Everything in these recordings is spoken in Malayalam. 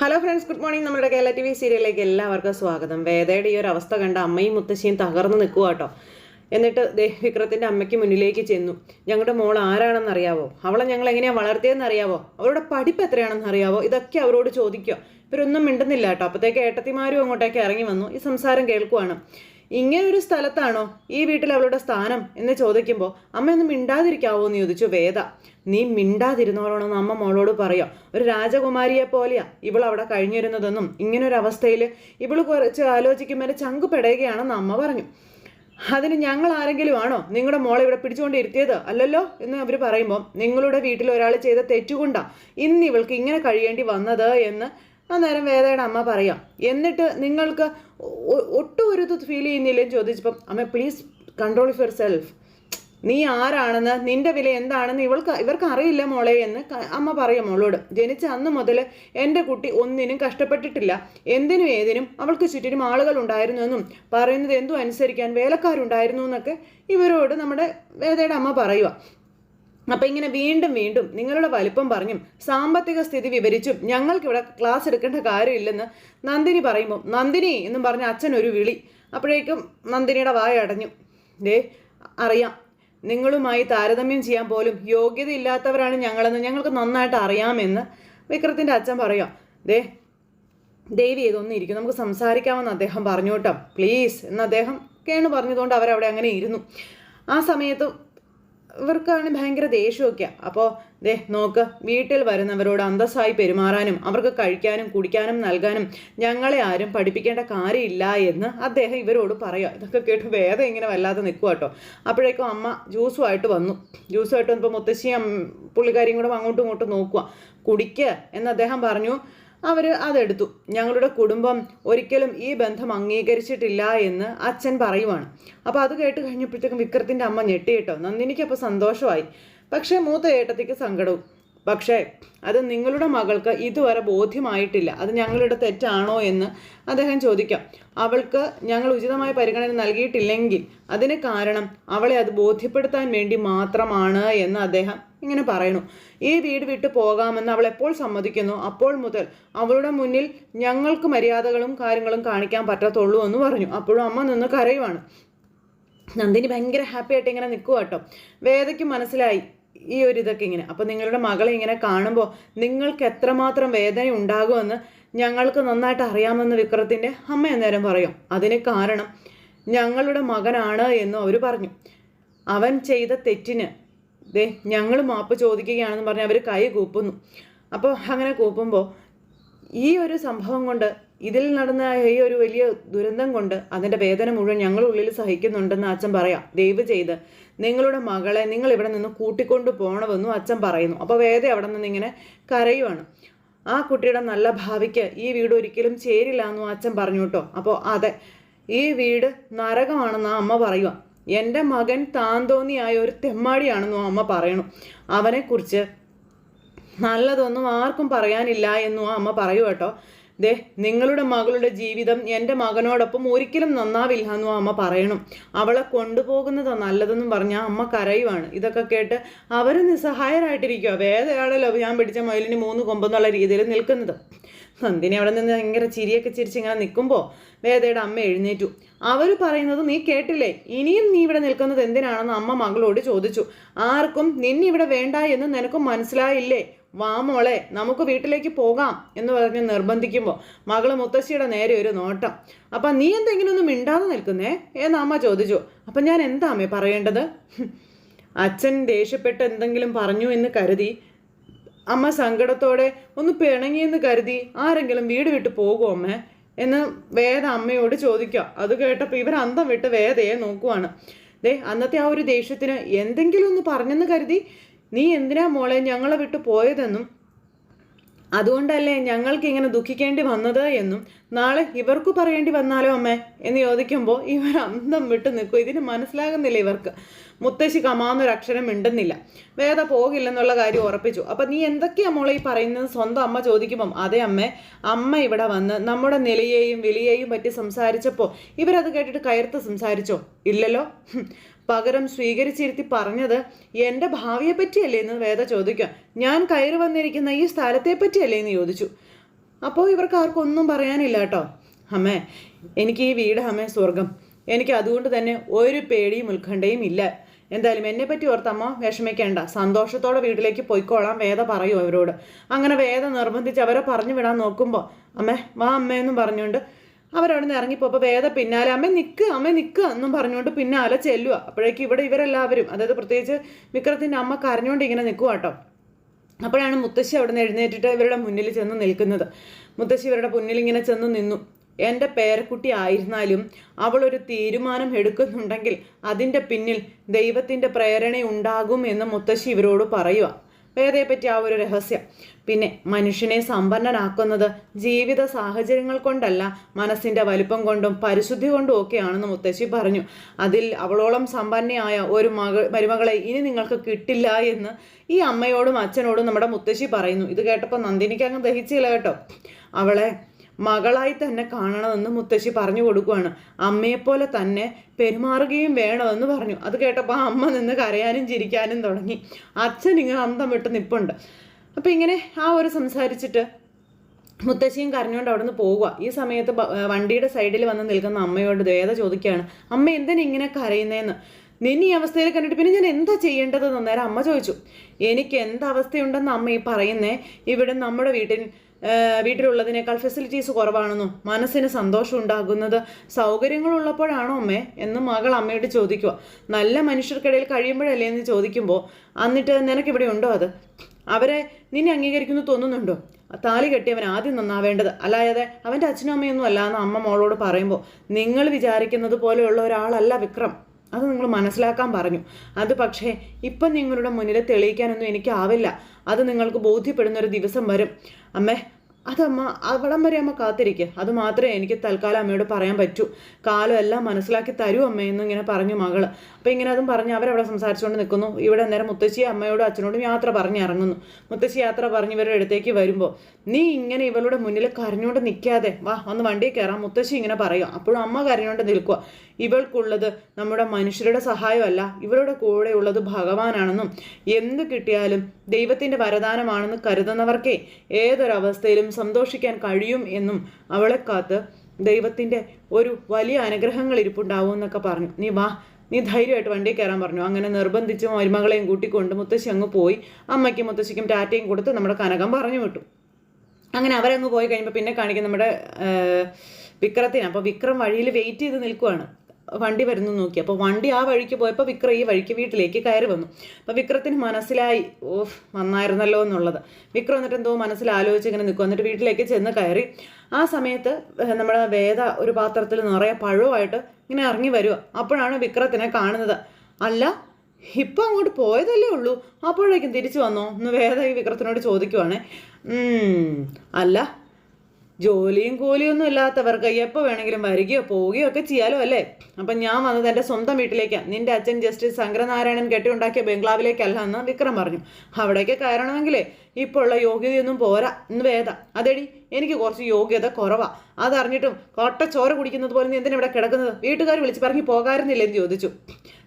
ഹലോ ഫ്രണ്ട്സ് ഗുഡ് മോർണിംഗ് നമ്മുടെ കേരള ടി വി സീരിയലിലേക്ക് എല്ലാവർക്കും സ്വാഗതം. വേദയുടെ ഈ ഒരു അവസ്ഥ കണ്ട അമ്മയും മുത്തശ്ശിയും തകർന്നു നിൽക്കുക കേട്ടോ എന്നിട്ട് ദേ വിക്രത്തിന്റെ അമ്മയ്ക്ക് മുന്നിലേക്ക് ചെന്നു. ഞങ്ങളുടെ മോൾ ആരാണെന്ന് അറിയാവോ? അവളെ ഞങ്ങൾ എങ്ങനെയാണ് വളർത്തിയതെന്ന് അറിയാവോ? അവരുടെ പഠിപ്പ് എത്രയാണെന്ന് അറിയാവോ? ഇതൊക്കെ അവരോട് ചോദിക്കുക ഇവരൊന്നും മിണ്ടുന്നില്ല കേട്ടോ അപ്പോഴത്തേക്ക് ഏട്ടത്തിമാരും അങ്ങോട്ടേക്ക് ഇറങ്ങി വന്നു. ഈ സംസാരം കേൾക്കുവാണ്. ഇങ്ങനെ ഒരു സ്ഥലത്താണോ ഈ വീട്ടിൽ അവളുടെ സ്ഥാനം എന്ന് ചോദിക്കുമ്പോൾ അമ്മ ഒന്ന് മിണ്ടാതിരിക്കാവോ എന്ന് ചോദിച്ചു വേദ. നീ മിണ്ടാതിരുന്നോളണമെന്ന് അമ്മ മോളോട് പറയാം. ഒരു രാജകുമാരിയെ പോലെയാ ഇവൾ അവിടെ കഴിഞ്ഞിരുന്നതെന്നും ഇങ്ങനൊരു അവസ്ഥയിൽ ഇവൾ കുറച്ച് ആലോചിക്കുമ്പോൾ ചങ്ക് പെടുകയാണെന്ന് അമ്മ പറഞ്ഞു. അതിന് ഞങ്ങൾ ആരെങ്കിലും ആണോ? നിങ്ങളുടെ മോളെ ഇവിടെ പിടിച്ചുകൊണ്ട് ഇരുത്തിയത് അല്ലല്ലോ? എന്ന് അവർ പറയുമ്പോൾ നിങ്ങളുടെ വീട്ടിൽ ഒരാൾ ചെയ്ത തെറ്റുകൊണ്ടാണ് ഇന്ന് ഇവൾക്ക് ഇങ്ങനെ കഴിയേണ്ടി വന്നത് എന്ന് അന്നേരം വേദയുടെ അമ്മ പറയാം എന്നിട്ട് നിങ്ങൾക്ക് ഒട്ടും ഒരു ഫീൽ ചെയ്യുന്നില്ലെന്ന് ചോദിച്ചപ്പം അമ്മ പ്ലീസ് കൺട്രോൾ യുവർ സെൽഫ് നീ ആരാണെന്ന് നിന്റെ വില എന്താണെന്ന് ഇവൾക്ക് ഇവർക്ക് അറിയില്ല മോളെ എന്ന് അമ്മ പറയും മോളോട്. ജനിച്ച അന്ന് മുതൽ എന്റെ കുട്ടി ഒന്നിനും കഷ്ടപ്പെട്ടിട്ടില്ല. എന്തിനും ഏതിനും അവൾക്ക് ചുറ്റിനും ആളുകൾ ഉണ്ടായിരുന്നു എന്നും പറയുന്നത് എന്തും അനുസരിക്കാൻ വേലക്കാരുണ്ടായിരുന്നു എന്നൊക്കെ ഇവരോട് നമ്മുടെ വേദയുടെ അമ്മ പറയുക അപ്പം ഇങ്ങനെ വീണ്ടും വീണ്ടും നിങ്ങളുടെ വലിപ്പം പറഞ്ഞും സാമ്പത്തിക സ്ഥിതി വിവരിച്ചും ഞങ്ങൾക്കിവിടെ ക്ലാസ് എടുക്കേണ്ട കാര്യമില്ലെന്ന് നന്ദിനി പറയുമ്പോൾ നന്ദിനി എന്നും പറഞ്ഞ അച്ഛൻ ഒരു വിളി. അപ്പോഴേക്കും നന്ദിനിയുടെ വായ അടഞ്ഞു. ദേ അറിയാം. നിങ്ങളുമായി താരതമ്യം ചെയ്യാൻ പോലും യോഗ്യതയില്ലാത്തവരാണ് ഞങ്ങളെന്ന് ഞങ്ങൾക്ക് നന്നായിട്ട് അറിയാമെന്ന് വിക്രത്തിന്റെ അച്ഛൻ പറയാം ദേ ദേവി ഇതൊന്നും ഇരിക്കും നമുക്ക് സംസാരിക്കാമെന്ന് അദ്ദേഹം പറഞ്ഞു കേട്ടോ. പ്ലീസ്. എന്ന് അദ്ദേഹം കേണു പറഞ്ഞതുകൊണ്ട് അവരവിടെ അങ്ങനെ ഇരുന്നു. ആ സമയത്ത് ഇവർക്കാണ് ഭയങ്കര ദേഷ്യമൊക്കെ. അപ്പോൾ ദേ നോക്ക് വീട്ടിൽ വരുന്നവരോട് അന്തസ്സായി പെരുമാറാനും അവർക്ക് കഴിക്കാനും കുടിക്കാനും നൽകാനും ഞങ്ങളെ ആരും പഠിപ്പിക്കേണ്ട കാര്യമില്ല എന്ന് അദ്ദേഹം ഇവരോട് പറയുക ഇതൊക്കെ കേട്ട് വേദം ഇങ്ങനെ വല്ലാതെ നിൽക്കുക കേട്ടോ അപ്പോഴേക്കും അമ്മ ജ്യൂസുമായിട്ട് വന്നു. ജ്യൂസുമായിട്ട് വന്നപ്പോൾ മുത്തശ്ശിയും പുള്ളിക്കാരിയും കൂടെ അങ്ങോട്ടും ഇങ്ങോട്ടും നോക്കുക കുടിക്കുക എന്ന് അദ്ദേഹം പറഞ്ഞു. അവർ അതെടുത്തു. ഞങ്ങളുടെ കുടുംബം ഒരിക്കലും ഈ ബന്ധം അംഗീകരിച്ചിട്ടില്ല എന്ന് അച്ഛൻ പറയുവാണ്. അപ്പോൾ അത് കേട്ട് കഴിഞ്ഞപ്പോഴത്തേക്കും വിക്രത്തിന്റെ അമ്മ ഞെട്ടി കേട്ടോ നന്ദിനിക്ക് അപ്പോൾ സന്തോഷമായി. പക്ഷേ മൂത്ത ഏട്ടത്തിക്ക് സങ്കടവും പക്ഷേ അത് നിങ്ങളുടെ മകൾക്ക് ഇതുവരെ ബോധ്യമായിട്ടില്ല. അത് ഞങ്ങളുടെ തെറ്റാണോ എന്ന് അദ്ദേഹം ചോദിക്കാം. അവൾക്ക് ഞങ്ങൾ ഉചിതമായ പരിഗണന നൽകിയിട്ടില്ലെങ്കിൽ അതിന് കാരണം അവളെ അത് ബോധ്യപ്പെടുത്താൻ വേണ്ടി മാത്രമാണ് എന്ന് അദ്ദേഹം ഇങ്ങനെ പറയണു ഈ വീട് വിട്ടു പോകാമെന്ന് അവൾ എപ്പോൾ സമ്മതിക്കുന്നു? അപ്പോൾ മുതൽ അവളുടെ മുന്നിൽ ഞങ്ങൾക്ക് മര്യാദകളും കാര്യങ്ങളും കാണിക്കാൻ പറ്റത്തുള്ളൂ എന്ന് പറഞ്ഞു. അപ്പോഴും അമ്മ നിന്ന് കരയുവാണ്. നന്ദിനി ഭയങ്കര ഹാപ്പി ആയിട്ട് ഇങ്ങനെ നിൽക്കുക കേട്ടോ. വേദയ്ക്ക് മനസ്സിലായി. ഈ ഒരു ഇതൊക്കെ ഇങ്ങനെ. അപ്പോൾ നിങ്ങളുടെ മകളെ ഇങ്ങനെ കാണുമ്പോൾ നിങ്ങൾക്ക് എത്രമാത്രം വേദന ഉണ്ടാകുമെന്ന് ഞങ്ങൾക്ക് നന്നായിട്ട് അറിയാമെന്ന് വിക്രത്തിന്റെ അമ്മ അന്നേരം പറയും. അതിന് കാരണം ഞങ്ങളുടെ മകനാണ് എന്ന് അവർ പറഞ്ഞു. അവൻ ചെയ്ത തെറ്റിന് ദേ ഞങ്ങൾ മാപ്പ് ചോദിക്കുകയാണെന്ന് പറഞ്ഞ് അവർ കൈ കൂപ്പുന്നു. അപ്പോൾ അങ്ങനെ കൂപ്പുമ്പോൾ ഈ ഒരു സംഭവം കൊണ്ട് ഇതിൽ നടന്ന ഈ ഒരു വലിയ ദുരന്തം കൊണ്ട് അതിന്റെ വേദന മുഴുവൻ ഞങ്ങളുള്ളിൽ സഹിക്കുന്നുണ്ടെന്ന് അച്ഛൻ പറയാം. ദയവ് ചെയ്ത് നിങ്ങളുടെ മകളെ നിങ്ങൾ ഇവിടെ നിന്ന് കൂട്ടിക്കൊണ്ടു പോകണമെന്നും അച്ഛൻ പറയുന്നു. അപ്പോൾ വേദ അവിടെ നിന്ന് ഇങ്ങനെ കരയുവാണ്. ആ കുട്ടിയുടെ നല്ല ഭാവിക്ക് ഈ വീട് ഒരിക്കലും ചേരില്ല എന്നും അച്ഛൻ പറഞ്ഞു കേട്ടോ. അപ്പോൾ അതെ ഈ വീട് നരകമാണെന്ന് ആ അമ്മ പറയുക എന്റെ മകൻ താന്തോന്നിയായ ഒരു തെമ്മാടിയാണെന്നും അമ്മ പറയണു. അവനെക്കുറിച്ച് നല്ലതൊന്നും ആർക്കും പറയാനില്ല എന്നും ആ അമ്മ പറയൂ കേട്ടോ. ദേ നിങ്ങളുടെ മകളുടെ ജീവിതം എന്റെ മകനോടൊപ്പം ഒരിക്കലും നന്നാവില്ല എന്നും അമ്മ പറയണം. അവളെ കൊണ്ടുപോകുന്നത് നല്ലതെന്നും പറഞ്ഞാൽ അമ്മ കരയുവാണ്. ഇതൊക്കെ കേട്ട് അവർ നിസ്സഹായരായിട്ടിരിക്കുക വേദയാണല്ലോ ഞാൻ പിടിച്ച മയിലിന് മൂന്ന് കൊമ്പെന്നുള്ള രീതിയിൽ നിൽക്കുന്നത്. നന്ദിനി അവിടെ നിന്ന് ഭയങ്കര ചിരിയൊക്കെ ചിരിച്ച് ഇങ്ങനെ നിൽക്കുമ്പോൾ വേദയുടെ അമ്മ എഴുന്നേറ്റു. അവർ പറയുന്നത് നീ കേട്ടില്ലേ? ഇനിയും നീ ഇവിടെ നിൽക്കുന്നത് എന്തിനാണെന്ന് അമ്മ മകളോട് ചോദിച്ചു. ആർക്കും നിന്നിവിടെ വേണ്ട എന്ന് നിനക്ക് മനസ്സിലായില്ലേ? വാ മോളെ നമുക്ക് വീട്ടിലേക്ക് പോകാം എന്ന് പറഞ്ഞ് നിർബന്ധിക്കുമ്പോൾ മകൾ മുത്തശ്ശിയുടെ നേരെ ഒരു നോട്ടം. അപ്പം നീ എന്തെങ്കിലും ഒന്നും മിണ്ടാതെ നിൽക്കുന്നേ? എന്ന് അമ്മ ചോദിച്ചു. അപ്പം ഞാൻ എന്താ അമ്മേ പറയേണ്ടത്? അച്ഛൻ ദേഷ്യപ്പെട്ട് എന്തെങ്കിലും പറഞ്ഞു എന്ന് കരുതി. അമ്മ സങ്കടത്തോടെ ഒന്ന് പിണങ്ങിയെന്ന് കരുതി ആരെങ്കിലും വീട് വിട്ട് പോകുമോ അമ്മേ? എന്ന് വേദ അമ്മയോട് ചോദിക്കുക. അത് കേട്ടപ്പോൾ ഇവർ അന്തം വിട്ട് വേദയെ നോക്കുവാണ്. ദേ അന്നത്തെ ആ ഒരു ദേഷ്യത്തിന് എന്തെങ്കിലും ഒന്ന് പറഞ്ഞെന്ന് കരുതി. നീ എന്തിനാ മോളെ ഞങ്ങളെ വിട്ടു പോയതെന്നും? അതുകൊണ്ടല്ലേ ഞങ്ങൾക്ക് ഇങ്ങനെ ദുഃഖിക്കേണ്ടി വന്നത് എന്നും? നാളെ ഇവർക്ക് പറയേണ്ടി വന്നാലോ അമ്മേ? എന്ന് ചോദിക്കുമ്പോൾ ഇവർ അന്തം വിട്ടു നിൽക്കും. ഇതിന് മനസ്സിലാകുന്നില്ല ഇവർക്ക്. മുത്തശ്ശി കമാന്നൊരു അക്ഷരം മിണ്ടുന്നില്ല. വേദ പോകില്ലെന്നുള്ള കാര്യം ഉറപ്പിച്ചു. അപ്പം നീ എന്തൊക്കെയാ മോളെ ഈ പറയുന്നത്? സ്വന്തം അമ്മ ചോദിക്കുമ്പം അതെ അമ്മേ അമ്മ ഇവിടെ വന്ന് നമ്മുടെ നിലയെയും വിലയെയും പറ്റി സംസാരിച്ചപ്പോൾ ഇവരത് കേട്ടിട്ട് കയർത്ത് സംസാരിച്ചോ? ഇല്ലല്ലോ. പകരം സ്വീകരിച്ചിരുത്തി പറഞ്ഞത് എന്റെ ഭാവിയെ പറ്റിയല്ലേ എന്ന് വേദ ചോദിക്കാം. ഞാൻ കയറി വന്നിരിക്കുന്ന ഈ സ്ഥലത്തെ പറ്റിയല്ലേ എന്ന് ചോദിച്ചു. അപ്പോൾ ഇവർക്ക് ആർക്കൊന്നും പറയാനില്ല കേട്ടോ. അമ്മേ എനിക്ക് ഈ വീട് അമ്മേ സ്വർഗം. എനിക്ക് അതുകൊണ്ട് തന്നെ ഒരു പേടിയും ഉത്കണ്ഠയും ഇല്ല. എന്തായാലും എന്നെ പറ്റി ഓർത്തമ്മ വിഷമിക്കേണ്ട. സന്തോഷത്തോടെ വീട്ടിലേക്ക് പോയിക്കോളാം വേദ പറയൂ അവരോട്. അങ്ങനെ വേദ നിർബന്ധിച്ച് അവരെ പറഞ്ഞു വിടാൻ നോക്കുമ്പോൾ അമ്മേ വാ അമ്മയെന്നും പറഞ്ഞുകൊണ്ട് അവരവിടെ നിന്ന് ഇറങ്ങിപ്പോപ്പോൾ വേദ പിന്നാലെ അമ്മ നിൽക്കുക അമ്മ നിൽക്കുക എന്നും പറഞ്ഞുകൊണ്ട് പിന്നാലെ ചെല്ലുക അപ്പോഴേക്കും ഇവിടെ ഇവരെല്ലാവരും അതായത് പ്രത്യേകിച്ച് വിക്രത്തിന്റെ അമ്മ കരഞ്ഞുകൊണ്ട് ഇങ്ങനെ നിൽക്കുക കേട്ടോ അപ്പോഴാണ് മുത്തശ്ശി അവിടെ നിന്ന് എഴുന്നേറ്റിട്ട് ഇവരുടെ മുന്നിൽ ചെന്ന് നിൽക്കുന്നത്. മുത്തശ്ശി ഇവരുടെ മുന്നിൽ ഇങ്ങനെ ചെന്ന് നിന്നു. എന്റെ പേരക്കുട്ടി ആയിരുന്നാലും അവളൊരു തീരുമാനം എടുക്കുന്നുണ്ടെങ്കിൽ അതിന്റെ പിന്നിൽ ദൈവത്തിന്റെ പ്രേരണ ഉണ്ടാകും എന്ന് മുത്തശ്ശി ഇവരോട് പറയുക. വേദയെപ്പറ്റി ആ ഒരു രഹസ്യം. പിന്നെ മനുഷ്യനെ സമ്പന്നനാക്കുന്നത് ജീവിത സാഹചര്യങ്ങൾ കൊണ്ടല്ല മനസ്സിന്റെ വലിപ്പം കൊണ്ടും പരിശുദ്ധി കൊണ്ടും ഒക്കെയാണെന്ന് മുത്തശ്ശി പറഞ്ഞു. അതിൽ അവളോളം സമ്പന്നയായ ഒരു മക മരുമകളെ ഇനി നിങ്ങൾക്ക് കിട്ടില്ല എന്ന് ഈ അമ്മയോടും അച്ഛനോടും നമ്മുടെ മുത്തശ്ശി പറയുന്നു. ഇത് കേട്ടപ്പോൾ നന്ദിനിക്ക് അങ്ങ് ദഹിച്ചില്ല കേട്ടോ. അവളെ മകളായി തന്നെ കാണണമെന്ന് മുത്തശ്ശി പറഞ്ഞു കൊടുക്കുകയാണ് അമ്മയെപ്പോലെ തന്നെ പെരുമാറുകയും വേണമെന്ന് പറഞ്ഞു. അത് കേട്ടപ്പോൾ അമ്മ നിന്ന് കരയാനും ചിരിക്കാനും തുടങ്ങി. അച്ഛൻ ഇങ്ങനെ അന്തം വിട്ട് നിപ്പുണ്ട്. അപ്പം ഇങ്ങനെ ആ ഒരു സംസാരിച്ചിട്ട് മുത്തശ്ശിയും കരഞ്ഞുകൊണ്ട് അവിടെ നിന്ന് പോവുക. ഈ സമയത്ത് വണ്ടിയുടെ സൈഡിൽ വന്ന് നിൽക്കുന്ന അമ്മയോട് വേദ ചോദിക്കുകയാണ്. അമ്മ എന്തിനാ ഇങ്ങനെ കരയുന്നതെന്ന് നിന്നെ ഈ അവസ്ഥയിൽ കണ്ടിട്ട് പിന്നെ ഞാൻ എന്താ ചെയ്യേണ്ടതെന്ന് നേരം അമ്മ ചോദിച്ചു. എനിക്ക് എന്തവസ്ഥയുണ്ടെന്ന് അമ്മ ഈ പറയുന്നേ? ഇവിടെ നമ്മുടെ വീട്ടിൽ വീട്ടിലുള്ളതിനേക്കാൾ ഫെസിലിറ്റീസ് കുറവാണെന്നോ മനസ്സിന് സന്തോഷം ഉണ്ടാകുന്നത് സൗകര്യങ്ങളുള്ളപ്പോഴാണോ അമ്മേ എന്ന് മകൾ അമ്മയോട് ചോദിക്കുക. നല്ല മനുഷ്യർക്കിടയിൽ കഴിയുമ്പോഴല്ലേ എന്ന് ചോദിക്കുമ്പോൾ എന്നിട്ട് നിനക്കിവിടെ ഉണ്ടോ അത്? അവരെ നിന്നെ അംഗീകരിക്കുന്നു തോന്നുന്നുണ്ടോ? താലി കെട്ടിയവൻ ആദ്യം നന്നാവേണ്ടത് അല്ലാതെ അവന്റെ അച്ഛനും അമ്മയൊന്നും അല്ല എന്ന് അമ്മ മോളോട് പറയുമ്പോൾ നിങ്ങൾ വിചാരിക്കുന്നത് പോലെയുള്ള ഒരാളല്ല വിക്രം. അത് നിങ്ങൾ മനസ്സിലാക്കാൻ പറഞ്ഞു. അത് പക്ഷേ ഇപ്പം നിങ്ങളുടെ മുന്നിൽ തെളിയിക്കാനൊന്നും എനിക്കാവില്ല. അത് നിങ്ങൾക്ക് ബോധ്യപ്പെടുന്ന ഒരു ദിവസം വരും. അമ്മേ അതമ്മ അവിടം വരെ അമ്മ കാത്തിരിക്കുക അത് മാത്രമേ എനിക്ക് തൽക്കാലം അമ്മയോട് പറയാൻ പറ്റൂ. കാലം എല്ലാം മനസ്സിലാക്കി തരൂ അമ്മ ഇങ്ങനെ പറഞ്ഞു മകൾ അപ്പം ഇങ്ങനെ അതും പറഞ്ഞ് അവരവിടെ സംസാരിച്ചുകൊണ്ട് നിൽക്കുന്നു. ഇവിടെ നേരം മുത്തശ്ശി അമ്മയോടും അച്ഛനോടും യാത്ര പറഞ്ഞ് ഇറങ്ങുന്നു. മുത്തശ്ശി യാത്ര പറഞ്ഞ് ഇവരുടെ അടുത്തേക്ക് വരുമ്പോൾ നീ ഇങ്ങനെ ഇവളുടെ മുന്നിൽ കരഞ്ഞുകൊണ്ട് നിൽക്കാതെ വാ ഒന്ന് വണ്ടിയിൽ കയറാം. മുത്തശ്ശി ഇങ്ങനെ പറയുക അപ്പോഴും അമ്മ കരഞ്ഞുകൊണ്ട് നിൽക്കുക ഇവൾക്കുള്ളത് നമ്മുടെ മനുഷ്യരുടെ സഹായമല്ല. ഇവരുടെ കൂടെയുള്ളത് ഭഗവാനാണെന്നും എന്ത് കിട്ടിയാലും ദൈവത്തിന്റെ വരദാനമാണെന്ന് കരുതുന്നവർക്കേ ഏതൊരവസ്ഥയിലും സന്തോഷിക്കാൻ കഴിയും എന്നും അവളെ കാത്ത് ദൈവത്തിന്റെ ഒരു വലിയ അനുഗ്രഹങ്ങൾ ഇരിപ്പുണ്ടാവും എന്നൊക്കെ പറഞ്ഞു. നീ വാ നീ ധൈര്യമായിട്ട് വണ്ടി കയറാൻ പറഞ്ഞു. അങ്ങനെ നിർബന്ധിച്ച് മരുമകളെയും കൂട്ടിക്കൊണ്ട് മുത്തശ്ശി അങ്ങ് പോയി. അമ്മയ്ക്കും മുത്തശ്ശിക്കും ടാറ്റയും കൊടുത്ത് നമ്മുടെ കനകം പറഞ്ഞു വിട്ടു. അങ്ങനെ അവരങ്ങ് പോയി കഴിയുമ്പോൾ പിന്നെ കാണിക്കും നമ്മുടെ വിക്രത്തിന്. അപ്പോൾ വിക്രം വഴിയിൽ വെയിറ്റ് ചെയ്ത് നിൽക്കുവാണ്. വണ്ടി വരുന്നു നോക്കി. അപ്പോൾ വണ്ടി ആ വഴിക്ക് പോയപ്പോൾ വിക്രം ഈ വഴിക്ക് വീട്ടിലേക്ക് കയറി വന്നു. അപ്പോൾ വിക്രത്തിന് മനസ്സിലായി ഓഫ് വന്നായിരുന്നല്ലോ എന്നുള്ളത്. വിക്രം എന്നിട്ട് എന്തോ മനസ്സിൽ ആലോചിച്ച് ഇങ്ങനെ നിൽക്കും എന്നിട്ട് വീട്ടിലേക്ക് ചെന്ന് കയറി. ആ സമയത്ത് നമ്മുടെ വേദ ഒരു പാത്രത്തിൽ നിറയെ പഴവുമായിട്ട് ഇങ്ങനെ ഇറങ്ങി വരിക അപ്പോഴാണ് വിക്രത്തിനെ കാണുന്നത്. അല്ല ഇപ്പം അങ്ങോട്ട് പോയതല്ലേ ഉള്ളൂ. അപ്പോഴേക്കും തിരിച്ചു വന്നോ? എന്ന് വേദ ഈ വിക്രത്തിനോട് ചോദിക്കുവാണേ. അല്ല ജോലിയും കൂലിയൊന്നും ഇല്ലാത്തവർക്ക് എപ്പോൾ വേണമെങ്കിലും വരികയോ പോവുകയോ ഒക്കെ ചെയ്യാലോ അല്ലേ? അപ്പം ഞാൻ വന്നത് എന്റെ സ്വന്തം വീട്ടിലേക്കാണ് നിന്റെ അച്ഛൻ ജസ്റ്റിസ് ശങ്കരനാരായണൻ കെട്ടിയുണ്ടാക്കിയ ബംഗ്ലാവിലേക്കല്ല എന്ന് വിക്രം പറഞ്ഞു. അവിടേക്ക് കയറണമെങ്കിലേ ഇപ്പോൾ ഉള്ള യോഗ്യതയൊന്നും പോരാ. എന്ന് വേദ അതെടി എനിക്ക് കുറച്ച് യോഗ്യത കുറവാ. അതറിഞ്ഞിട്ടും കൊട്ട ചോര കുടിക്കുന്നത് പോലെ നീ എന്തിനാ ഇവിടെ കിടക്കുന്നത്? വീട്ടുകാർ വിളിച്ച് പറഞ്ഞ് പോകാറുന്നില്ല എന്ന് ചോദിച്ചു.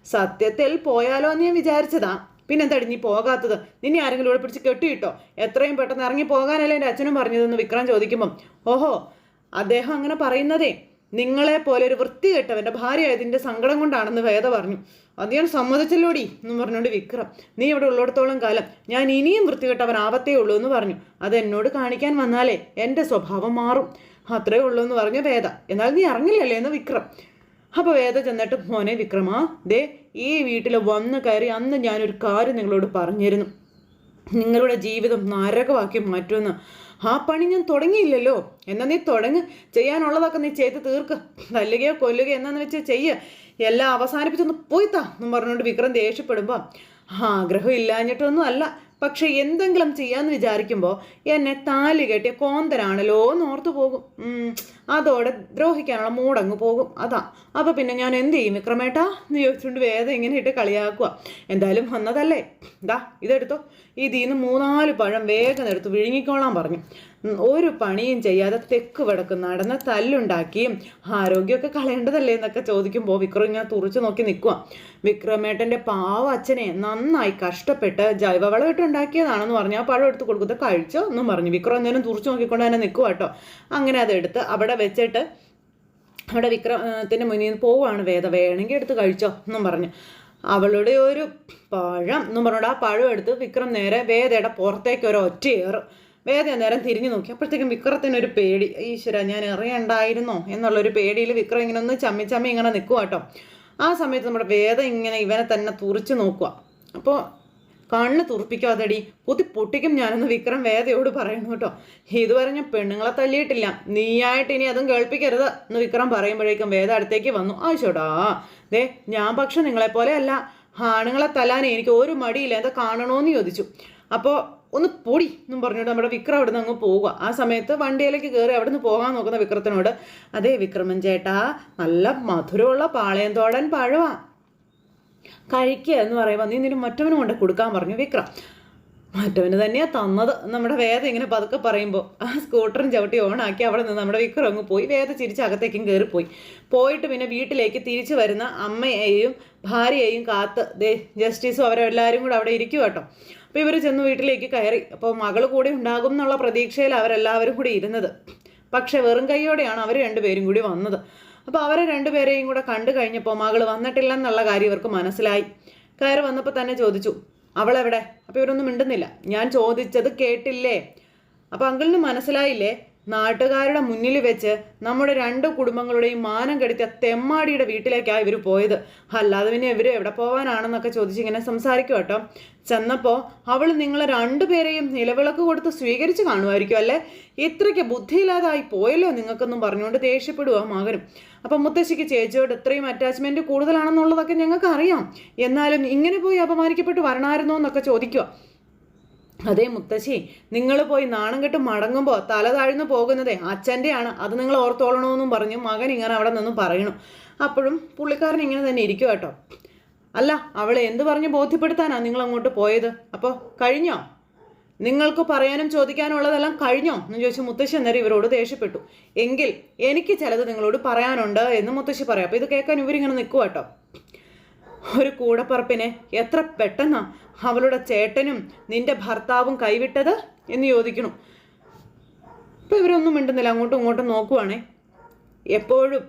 സത്യത്തിൽ പോയാലോ എന്ന് ഞാൻ വിചാരിച്ചതാ. പിന്നെന്താടി നീ പോകാത്തത്? നിന്നെ ആരെങ്കിലും ഇവിടെ പിടിച്ച് കെട്ടിയിട്ടോ? എത്രയും പെട്ടെന്ന് ഇറങ്ങി പോകാനല്ലേ എന്റെ അച്ഛനും പറഞ്ഞതെന്ന് വിക്രം ചോദിക്കുമ്പം. ഓഹോ അദ്ദേഹം അങ്ങനെ പറയുന്നതേ. നിങ്ങളെ പോലെ ഒരു വൃത്തി കെട്ടവന്റെ ഭാര്യ ഇതിന്റെ സങ്കടം കൊണ്ടാണെന്ന് വേദ പറഞ്ഞു. അത് ഞാൻ സമ്മതിച്ചല്ലോടി എന്ന് പറഞ്ഞുകൊണ്ട് വിക്രം. നീ ഇവിടെ ഉള്ളിടത്തോളം കാലം ഞാൻ ഇനിയും വൃത്തികെട്ടവൻ ആവത്തേ ഉള്ളൂ എന്ന് പറഞ്ഞു. അത് എന്നോട് കാണിക്കാൻ വന്നാലേ എന്റെ സ്വഭാവം മാറും. അത്രേ ഉള്ളൂ എന്ന് പറഞ്ഞു വേദ. എന്നാൽ നീ ഇറങ്ങില്ലല്ലേ എന്ന് വിക്രം. അപ്പോൾ വേദ ചെന്നിട്ട് മോനെ വിക്രമ ദേ ഈ വീട്ടിൽ വന്ന് കയറി അന്ന് ഞാനൊരു കാര്യം നിങ്ങളോട് പറഞ്ഞിരുന്നു. നിങ്ങളുടെ ജീവിതം നരകമാക്കി മാറ്റുമെന്ന്. ആ പണി ഞാൻ തുടങ്ങിയില്ലല്ലോ. എന്നാ നീ തുടങ്ങ്. ചെയ്യാനുള്ളതൊക്കെ നീ ചെയ്ത് തീർക്ക്. തല്ലുകയോ കൊല്ലുകയോ എന്നാന്ന് വെച്ച് ചെയ്യ. എല്ലാം അവസാനിപ്പിച്ചൊന്ന് പോയിത്താ എന്നും പറഞ്ഞുകൊണ്ട് വിക്രം ദേഷ്യപ്പെടുമ്പോൾ ആഗ്രഹം ഇല്ലാഞ്ഞിട്ടൊന്നും അല്ല. പക്ഷെ എന്തെങ്കിലും ചെയ്യാന്ന് വിചാരിക്കുമ്പോൾ എന്നെ താലി കെട്ടിയ കോന്തനാണല്ലോ എന്ന് ഓർത്തു പോകും. അതോടെ ദ്രോഹിക്കാനുള്ള മൂടങ്ങ് പോകും. അതാ. അപ്പോൾ പിന്നെ ഞാൻ എന്ത് ചെയ്യും വിക്രമേട്ടാ? എന്ന് ചോദിച്ചുകൊണ്ട് വേദം ഇങ്ങനെ ഇട്ട് കളിയാക്കുക എന്തായാലും വന്നതല്ലേ. ദാ ഇതെടുത്തോ. ഇതിൽ നിന്ന് മൂന്നാൽ പഴം വേഗം എടുത്ത് വിഴുങ്ങിക്കോളാൻ പറഞ്ഞു. ഒരു പണിയും ചെയ്യാതെ തെക്ക് വടക്ക് നടന്ന് തല്ലുണ്ടാക്കി ആരോഗ്യമൊക്കെ കളയേണ്ടതല്ലേ? എന്നൊക്കെ ചോദിക്കുമ്പോൾ വിക്രം ഇങ്ങനെ തുറച്ചു നോക്കി നിൽക്കുക വിക്രമേട്ടന്റെ പാവ അച്ഛനെ നന്നായി കഷ്ടപ്പെട്ട് ജൈവവളം ഇട്ട് ഉണ്ടാക്കിയതാണെന്ന് പറഞ്ഞ് ആ പഴം എടുത്ത് കൊടുക്കുന്നത് കഴിച്ചോ എന്നും പറഞ്ഞു വിക്രം എന്തേലും തുറച്ചു നോക്കിക്കൊണ്ട് തന്നെ നിൽക്കുക കേട്ടോ. അങ്ങനെ അതെടുത്ത് അവിടെ വെച്ചിട്ട് അവിടെ വിക്രമത്തിന്റെ മുന്നിൽ നിന്ന് പോവുകയാണ് വേദ. വേണമെങ്കിൽ എടുത്ത് കഴിച്ചോ എന്നും പറഞ്ഞു. അവളുടെ ഒരു പഴം എന്നും പറഞ്ഞോട് ആ പഴം എടുത്ത് വിക്രം നേരെ വേദയുടെ പുറത്തേക്ക് ഒരു ഒറ്റയേറ് വേദ നേരം തിരിഞ്ഞു നോക്കി. അപ്പോഴത്തേക്കും വിക്രത്തിന് ഒരു പേടി. ഈശ്വര ഞാൻ എറിയണ്ടായിരുന്നോ? എന്നുള്ളൊരു പേടിയിൽ വിക്രം ഇങ്ങനെ ഒന്ന് ചമ്മി ചമ്മി ഇങ്ങനെ നിൽക്കുക കേട്ടോ ആ സമയത്ത് നമ്മുടെ വേദ ഇങ്ങനെ ഇവനെ തന്നെ തുറിച്ച് നോക്കുക അപ്പോൾ കണ്ണ് തുറപ്പിക്കാതെടി കുത്തി പൊട്ടിക്കും ഞാനെന്ന് വിക്രം വേദയോട് പറയുന്നു കേട്ടോ. ഇത് പറഞ്ഞ പെണ്ണുങ്ങളെ തല്ലിയിട്ടില്ല. നീയായിട്ട് ഇനി അതും കേൾപ്പിക്കരുത് എന്ന് വിക്രം പറയുമ്പോഴേക്കും വേദ അടുത്തേക്ക് വന്നു. ആശോടാ ദേ ഞാൻ പക്ഷെ നിങ്ങളെപ്പോലെ അല്ല ആണുങ്ങളെ തല്ലാൻ എനിക്ക് ഒരു മടിയില്ല. എന്താ കാണണോന്ന് ചോദിച്ചു. അപ്പോൾ ഒന്ന് പൊടി എന്നും പറഞ്ഞുകൊണ്ട് നമ്മുടെ വിക്രം അവിടെ നിന്ന് അങ്ങ് പോവുക. ആ സമയത്ത് വണ്ടിയിലേക്ക് കയറി അവിടെ നിന്ന് പോകാൻ നോക്കുന്ന വിക്രത്തിനോട് അതെ വിക്രമൻ ചേട്ടാ നല്ല മധുരമുള്ള പാളയന്തോടൻ പഴവാ. കഴിക്കുക എന്ന് പറയുമ്പോൾ നീ നിന്നെ മറ്റവനും കൊണ്ട് കൊടുക്കാൻ പറഞ്ഞു വിക്രം. മറ്റവന് തന്നെയാ തന്നത് നമ്മുടെ വേദ ഇങ്ങനെ പതുക്കെ പറയുമ്പോൾ ആ സ്കൂട്ടറും ചവിട്ടി ഓണാക്കി അവിടെ നിന്ന് നമ്മുടെ വിക്രം അങ്ങ് പോയി. വേദ ചിരിച്ച് അകത്തേക്കും കയറിപ്പോയി പോയിട്ട് പിന്നെ വീട്ടിലേക്ക് തിരിച്ചു വരുന്ന അമ്മയെയും ഭാര്യയെയും കാത്ത് ദേ ജസ്റ്റിസും അവരെല്ലാവരും കൂടെ അവിടെ ഇരിക്കും കേട്ടോ അപ്പോൾ ഇവർ ചെന്ന് വീട്ടിലേക്ക് കയറി. അപ്പോൾ മകൾ കൂടെ ഉണ്ടാകും എന്നുള്ള പ്രതീക്ഷയിൽ അവരെല്ലാവരും കൂടി ഇരുന്നത്. പക്ഷെ വെറും കൈയോടെയാണ് അവർ രണ്ടുപേരും കൂടി വന്നത്. അപ്പോൾ അവരെ രണ്ടുപേരെയും കൂടെ കണ്ടു കഴിഞ്ഞപ്പോൾ മകൾ വന്നിട്ടില്ലെന്നുള്ള കാര്യം ഇവർക്ക് മനസ്സിലായി. കയറി വന്നപ്പോൾ തന്നെ ചോദിച്ചു അവളെവിടെ? അപ്പോൾ ഇവരൊന്നും മിണ്ടുന്നില്ല. ഞാൻ ചോദിച്ചത് കേട്ടില്ലേ? അപ്പോൾ അങ്കിളിന് മനസ്സിലായില്ലേ? നാട്ടുകാരുടെ മുന്നിൽ വെച്ച് നമ്മുടെ രണ്ട് കുടുംബങ്ങളുടെയും മാനം കെടുത്തിയ തെമ്മാടിയുടെ വീട്ടിലേക്കാണ് ഇവർ പോയത്. അല്ലാതെ പിന്നെ ഇവർ എവിടെ പോകാനാണെന്നൊക്കെ ചോദിച്ച് ഇങ്ങനെ സംസാരിക്കും കേട്ടോ. ചെന്നപ്പോൾ അവൾ നിങ്ങളെ രണ്ടുപേരെയും നിലവിളക്ക് കൊടുത്ത് സ്വീകരിച്ച് കാണുമായിരിക്കും അല്ലേ? ഇത്രയ്ക്ക് ബുദ്ധിയില്ലാതായി പോയല്ലോ നിങ്ങൾക്കൊന്നും പറഞ്ഞുകൊണ്ട് ദേഷ്യപ്പെടുക മകനും. അപ്പം മുത്തശ്ശിക്ക് ചേച്ചിയോട് ഇത്രയും അറ്റാച്ച്മെന്റ് കൂടുതലാണെന്നുള്ളതൊക്കെ ഞങ്ങൾക്ക് അറിയാം എന്നാലും ഇങ്ങനെ പോയി അപമാനിക്കപ്പെട്ട് വരണമായിരുന്നോ എന്നൊക്കെ ചോദിക്കുക അതേ മുത്തശ്ശി നിങ്ങൾ പോയി നാണം കെട്ട് മടങ്ങുമ്പോൾ തല താഴ്ന്നു പോകുന്നതേ അച്ഛന്റെയാണ് അത് നിങ്ങൾ ഓർത്തോളണമെന്നും പറഞ്ഞു മകൻ ഇങ്ങനെ അവിടെ നിന്ന് പറയണു. അപ്പോഴും പുള്ളിക്കാരൻ ഇങ്ങനെ തന്നെ ഇരിക്കും കേട്ടോ. അല്ല അവളെ എന്ത് പറഞ്ഞ് ബോധ്യപ്പെടുത്താനാ നിങ്ങൾ അങ്ങോട്ട് പോയത്? അപ്പോൾ കഴിഞ്ഞോ? നിങ്ങൾക്ക് പറയാനും ചോദിക്കാനും ഉള്ളതെല്ലാം കഴിഞ്ഞോ? എന്ന് ചോദിച്ചു മുത്തശ്ശി അന്നേരം ഇവരോട് ദേഷ്യപ്പെട്ടു. എങ്കിൽ എനിക്ക് ചിലത് നിങ്ങളോട് പറയാനുണ്ട് എന്ന് മുത്തശ്ശി പറയാം. അപ്പോൾ ഇത് കേൾക്കാൻ ഇവരിങ്ങനെ നിൽക്കുക കേട്ടോ. ഒരു കൂടപ്പറപ്പിനെ എത്ര പെട്ടെന്നാ അവളുടെ ചേട്ടനും നിന്റെ ഭർത്താവും കൈവിട്ടത് എന്ന് ചോദിക്കണം ഇപ്പം ഇവരൊന്നും മിണ്ടുന്നില്ല. അങ്ങോട്ടും ഇങ്ങോട്ടും നോക്കുവാണേ. എപ്പോഴും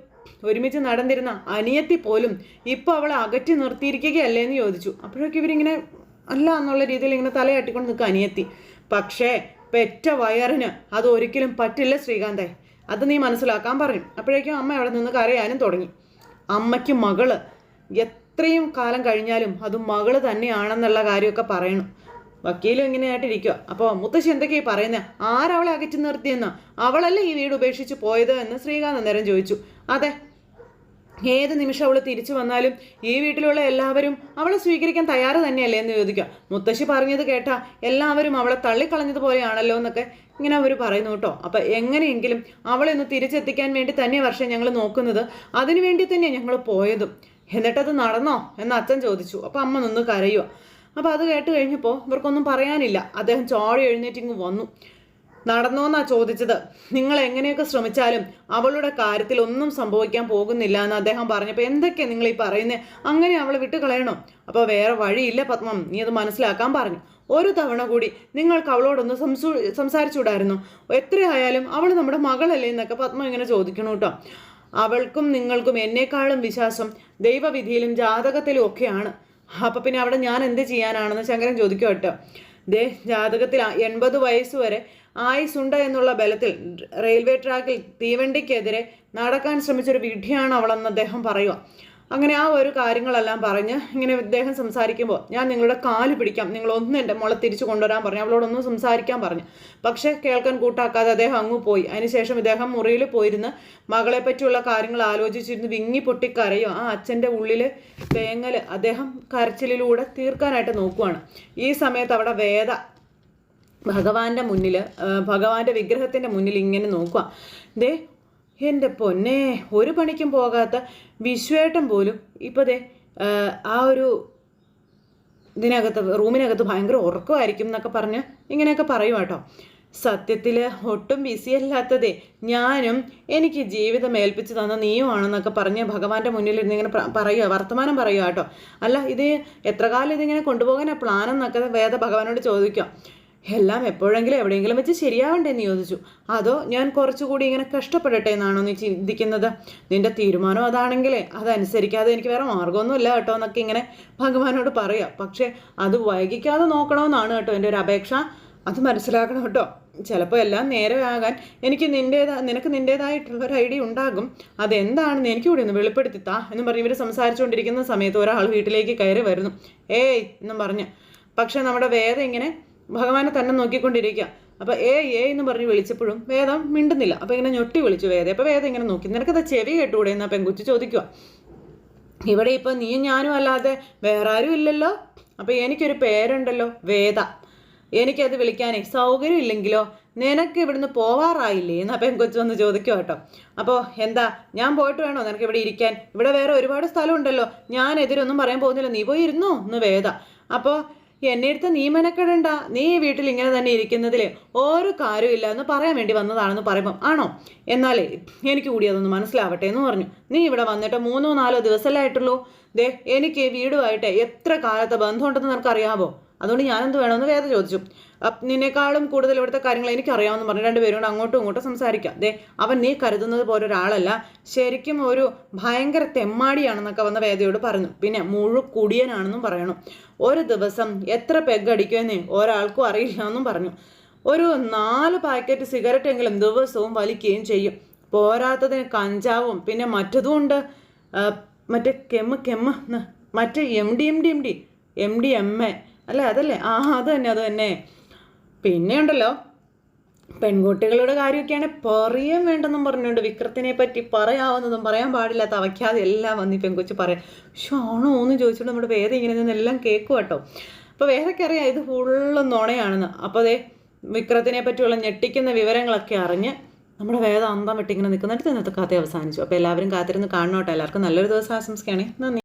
ഒരുമിച്ച് നടന്നിരുന്ന അനിയത്തി പോലും ഇപ്പൊ അവളെ അകറ്റി നിർത്തിയിരിക്കുകയല്ലേ എന്ന് ചോദിച്ചു. അപ്പോഴൊക്കെ ഇവരിങ്ങനെ അല്ല എന്നുള്ള രീതിയിൽ ഇങ്ങനെ തലയാട്ടിക്കൊണ്ട് നിൽക്കുക അനിയത്തി. പക്ഷേ പെറ്റ വയറിന് അത് ഒരിക്കലും പറ്റില്ല ശ്രീകാന്തേ. അത് നീ മനസ്സിലാക്കാൻ പറയും അപ്പോഴേക്കും അമ്മ അവിടെ നിന്ന് കരയാനും തുടങ്ങി. അമ്മയ്ക്ക് മകൾ എത്രയും കാലം കഴിഞ്ഞാലും അത് മകൾ തന്നെയാണെന്നുള്ള കാര്യമൊക്കെ പറയണം. വക്കീലും ഇങ്ങനെയായിട്ടിരിക്കുക അപ്പോൾ മുത്തശ്ശി എന്തൊക്കെയായി പറയുന്നത് ആരവളെ അകറ്റി നിർത്തിയെന്ന്? അവളല്ലേ ഈ വീട് ഉപേക്ഷിച്ച് പോയത് എന്ന് ശ്രീകാന്ത് അന്നേരം ചോദിച്ചു. അതെ. ഏത് നിമിഷം അവൾ തിരിച്ചു വന്നാലും ഈ വീട്ടിലുള്ള എല്ലാവരും അവളെ സ്വീകരിക്കാൻ തയ്യാറ് തന്നെയല്ലേ എന്ന് ചോദിക്കുക മുത്തശ്ശി പറഞ്ഞത് കേട്ടാ എല്ലാവരും അവളെ തള്ളിക്കളഞ്ഞതുപോലെയാണല്ലോ എന്നൊക്കെ ഇങ്ങനെ അവർ പറയുന്നു കേട്ടോ. അപ്പം എങ്ങനെയെങ്കിലും അവളെ ഒന്ന് തിരിച്ചെത്തിക്കാൻ വേണ്ടി തന്നെ വർഷം ഞങ്ങൾ നോക്കുന്നത്. അതിനുവേണ്ടി തന്നെയാണ് ഞങ്ങൾ പോയതും. എന്നിട്ടത് നടന്നോ എന്ന് അച്ഛൻ ചോദിച്ചു. അപ്പം അമ്മ നിന്ന് കരയുക അപ്പോൾ അത് കേട്ട് കഴിഞ്ഞപ്പോൾ ഇവർക്കൊന്നും പറയാനില്ല. അദ്ദേഹം ചോടി എഴുന്നേറ്റിങ് വന്നു. നടന്നോന്നാ ചോദിച്ചത്. നിങ്ങൾ എങ്ങനെയൊക്കെ ശ്രമിച്ചാലും അവളുടെ കാര്യത്തിൽ ഒന്നും സംഭവിക്കാൻ പോകുന്നില്ല എന്ന് അദ്ദേഹം പറഞ്ഞപ്പോൾ എന്തൊക്കെയാണ് നിങ്ങൾ ഈ പറയുന്നത് അങ്ങനെ അവളെ വിട്ട് കളയണോ? അപ്പോൾ വേറെ വഴിയില്ല പത്മം. നീ അത് മനസ്സിലാക്കാൻ പറഞ്ഞു. ഒരു തവണ കൂടി നിങ്ങൾക്ക് അവളോടൊന്ന് സംസാരിച്ചു സംസാരിച്ചുകൂടായിരുന്നു? എത്രയായാലും അവൾ നമ്മുടെ മകളല്ലേ എന്നൊക്കെ പത്മം ഇങ്ങനെ ചോദിക്കണു കേട്ടോ അവൾക്കും നിങ്ങൾക്കും എന്നെക്കാളും വിശ്വാസം ദൈവവിധിയിലും ജാതകത്തിലും ഒക്കെയാണ്. അപ്പം പിന്നെ അവിടെ ഞാൻ എന്ത് ചെയ്യാനാണെന്ന് ശങ്കരൻ ചോദിക്കും കേട്ടോ. ദേ ജാതകത്തിൽ എൺപത് വയസ്സ് വരെ ആയുസുണ്ട് എന്നുള്ള ബലത്തിൽ റെയിൽവേ ട്രാക്കിൽ തീവണ്ടിക്കെതിരെ നടക്കാൻ ശ്രമിച്ചൊരു വിഡ്ഢിയാണ് അവളെന്ന് അദ്ദേഹം പറയുക അങ്ങനെ ആ ഒരു കാര്യങ്ങളെല്ലാം പറഞ്ഞ് ഇങ്ങനെ ഇദ്ദേഹം സംസാരിക്കുമ്പോൾ ഞാൻ നിങ്ങളുടെ കാൽ പിടിക്കാം. നിങ്ങളൊന്നും എന്റെ മോളെ തിരിച്ചു കൊണ്ടുവരാൻ പറഞ്ഞു. അവളോടൊന്നും സംസാരിക്കാൻ പറഞ്ഞു. പക്ഷേ കേൾക്കാൻ കൂട്ടാക്കാതെ അദ്ദേഹം അങ്ങ് പോയി. അതിനുശേഷം ഇദ്ദേഹം മുറിയിൽ പോയിരുന്ന് മകളെ പറ്റിയുള്ള കാര്യങ്ങൾ ആലോചിച്ചിരുന്ന് വിങ്ങി പൊട്ടിക്കരയോ. ആ അച്ഛന്റെ ഉള്ളിൽ തേങ്ങൽ അദ്ദേഹം കരച്ചിലിലൂടെ തീർക്കാനായിട്ട് നോക്കുവാണ്. ഈ സമയത്ത് അവിടെ വേദ ഭഗവാന്റെ മുന്നിൽ ഭഗവാന്റെ വിഗ്രഹത്തിന്റെ മുന്നിൽ ഇങ്ങനെ നോക്കുക ദേ എന്റെ പൊന്നെ ഒരു പണിക്കും പോകാത്ത വിശ്വേട്ടൻ പോലും ഇപ്പോൾ ദേ ആ, ഒരു ഇതിനകത്ത് റൂമിനകത്ത് ഭയങ്കര ഉറക്കമായിരിക്കും എന്നൊക്കെ പറഞ്ഞ് ഇങ്ങനെയൊക്കെ പറയും കേട്ടോ. സത്യത്തിൽ ഒട്ടും ബിസി അല്ലാത്തതേ ഞാനും എനിക്ക് ജീവിതം ഏൽപ്പിച്ചു തന്ന നീയുമാണെന്നൊക്കെ പറഞ്ഞ് ഭഗവാന്റെ മുന്നിൽ ഇരുന്ന് ഇങ്ങനെ പ്ര- പറയുക വർത്തമാനം പറയുക കേട്ടോ. അല്ല ഇത് എത്ര കാലം ഇതിങ്ങനെ കൊണ്ടുപോകാനാണ് പ്ലാൻ എന്നൊക്കെ വേദ ഭഗവാനോട് ചോദിക്കുക എല്ലാം എപ്പോഴെങ്കിലും എവിടെയെങ്കിലും വെച്ച് ശരിയാവണ്ടേ എന്ന് ചോദിച്ചു. അതോ ഞാൻ കുറച്ചുകൂടി ഇങ്ങനെ കഷ്ടപ്പെടട്ടെ എന്നാണോ നീ ചിന്തിക്കുന്നത്? നിന്റെ തീരുമാനം അതാണെങ്കിലേ. അതനുസരിക്കാതെ എനിക്ക് വേറെ മാർഗമൊന്നുമില്ല കേട്ടോ എന്നൊക്കെ ഇങ്ങനെ ഭഗവാനോട് പറയാം. പക്ഷേ അത് വൈകിക്കാതെ നോക്കണമെന്നാണ് കേട്ടോ എന്റെ ഒരു അപേക്ഷ. അത് മനസ്സിലാക്കണം കേട്ടോ. ചിലപ്പോൾ എല്ലാം നേരെ ആകാൻ എനിക്ക് നിന്റേതാ നിനക്ക് നിന്റേതായിട്ടുള്ള ഒരു ഐഡിയ ഉണ്ടാകും. അതെന്താണെന്ന് എനിക്ക് കൂടി ഒന്ന് വെളിപ്പെടുത്തി താ എന്നും പറഞ്ഞ് ഇവർ സംസാരിച്ചുകൊണ്ടിരിക്കുന്ന സമയത്ത് ഒരാൾ വീട്ടിലേക്ക് കയറി വരുന്നു. ഏയ് എന്നും പറഞ്ഞ്. പക്ഷെ നമ്മുടെ വേദ ഇങ്ങനെ ഭഗവാനെ തന്നെ നോക്കിക്കൊണ്ടിരിക്കുക. അപ്പോൾ ഏ ഏ എന്ന് പറഞ്ഞ് വിളിച്ചപ്പോഴും വേദം മിണ്ടുന്നില്ല. അപ്പോൾ ഇങ്ങനെ ഞൊട്ടി വിളിച്ചു വേദം. അപ്പോൾ വേദം ഇങ്ങനെ നോക്കി. നിനക്കത് ചെവി കേട്ടുകൂടെ എന്നാ പെൺകുച്ചി ചോദിക്കുക. ഇവിടെ ഇപ്പോൾ നീയും ഞാനും അല്ലാതെ വേറെ ആരും ഇല്ലല്ലോ? അപ്പോൾ എനിക്കൊരു പേരുണ്ടല്ലോ വേദ. എനിക്കത് വിളിക്കാനേ സൗകര്യം ഇല്ലെങ്കിലോ നിനക്ക് ഇവിടുന്ന് പോവാറായില്ലേ? എന്ന് അപ്പം കൊച്ചു വന്ന് ചോദിക്കും കേട്ടോ. അപ്പോൾ എന്താ ഞാൻ പോയിട്ട് വേണോ? നിനക്ക് ഇവിടെ ഇരിക്കാൻ? ഇവിടെ വേറെ ഒരുപാട് സ്ഥലമുണ്ടല്ലോ ഞാൻ എതിരൊന്നും പറയാൻ പോകുന്നില്ല. നീ പോയി ഇരുന്നോ എന്ന് വേദ. അപ്പോൾ എന്നെ അടുത്ത് നീ മെനക്കെടണ്ട. നീ വീട്ടിൽ ഇങ്ങനെ തന്നെ ഇരിക്കുന്നതിൽ ഒരു കാര്യമില്ല എന്ന് പറയാൻ വേണ്ടി വന്നതാണെന്ന് പറയുമ്പം ആണോ? എന്നാലേ എനിക്ക് കൂടി അതൊന്ന് മനസ്സിലാവട്ടെ എന്ന് പറഞ്ഞു. നീ ഇവിടെ വന്നിട്ട് മൂന്നോ നാലോ ദിവസമല്ലേ ആയിട്ടുള്ളൂ? ദേ എനിക്ക് വീടുമായിട്ട് എത്ര കാലത്തെ ബന്ധമുണ്ടെന്ന് നിനക്കറിയാമോ അതുകൊണ്ട് ഞാനെന്ത് വേണമെന്ന് വേദ ചോദിച്ചു. നിന്നെക്കാളും കൂടുതൽ ഇവിടുത്തെ കാര്യങ്ങൾ എനിക്കറിയാമെന്ന് പറഞ്ഞു. രണ്ടുപേരും കൂടെ അങ്ങോട്ടും ഇങ്ങോട്ടും സംസാരിക്കാം. ദേ അവൻ നീ കരുതുന്നത് പോലെ ഒരാളല്ല. ശരിക്കും ഒരു ഭയങ്കര തെമ്മാടിയാണെന്നൊക്കെ വന്ന വേദയോട് പറഞ്ഞു. പിന്നെ മുഴു കുടിയനാണെന്നും പറയണം. ഒരു ദിവസം എത്ര പെഗ് അടിക്കുമെന്ന് ഒരാൾക്കും അറിയില്ല എന്നും പറഞ്ഞു. ഒരു നാല് പാക്കറ്റ് സിഗരറ്റ് എങ്കിലും ദിവസവും വലിക്കുകയും ചെയ്യും. പോരാത്തതിന് കഞ്ചാവും പിന്നെ മറ്റതും ഉണ്ട്. മറ്റേ കെമ്മ് കെമ്മ് മറ്റേ M D M D M D M D M A അല്ലേ അതല്ലേ? ആ അത് തന്നെ അത് തന്നെ. പിന്നെ ഉണ്ടല്ലോ പെൺകുട്ടികളുടെ കാര്യമൊക്കെയാണ് പറയാൻ വേണ്ടെന്നും പറഞ്ഞുകൊണ്ട് വിക്രത്തിനെ പറ്റി പറയാവുന്നതും പറയാൻ പാടില്ലാത്ത അവയ്ക്കാതെ എല്ലാം വന്ന് പെൺകൊച്ച് പറയാം. പക്ഷെ ആണോ എന്ന് ചോദിച്ചിട്ട് നമ്മുടെ വേദ ഇങ്ങനെ നിന്നെല്ലാം കേൾക്കും കേട്ടോ അപ്പോൾ വേദക്കറിയാം ഇത് ഫുള്ള് നുണയാണെന്ന്. അപ്പോൾ അതേ വിക്രത്തിനെ പറ്റിയുള്ള ഞെട്ടിക്കുന്ന വിവരങ്ങളൊക്കെ അറിഞ്ഞ് നമ്മുടെ വേദ അന്തം വിട്ടിങ്ങനെ നിൽക്കുന്നിടത്ത് ഇന്നത്തെ കഥ അവസാനിച്ചു. അപ്പോൾ എല്ലാവരും കാത്തിരുന്ന് കാണണോട്ടെ. എല്ലാവർക്കും നല്ലൊരു ദിവസം ആശംസിക്കുകയാണെങ്കിൽ നന്ദി.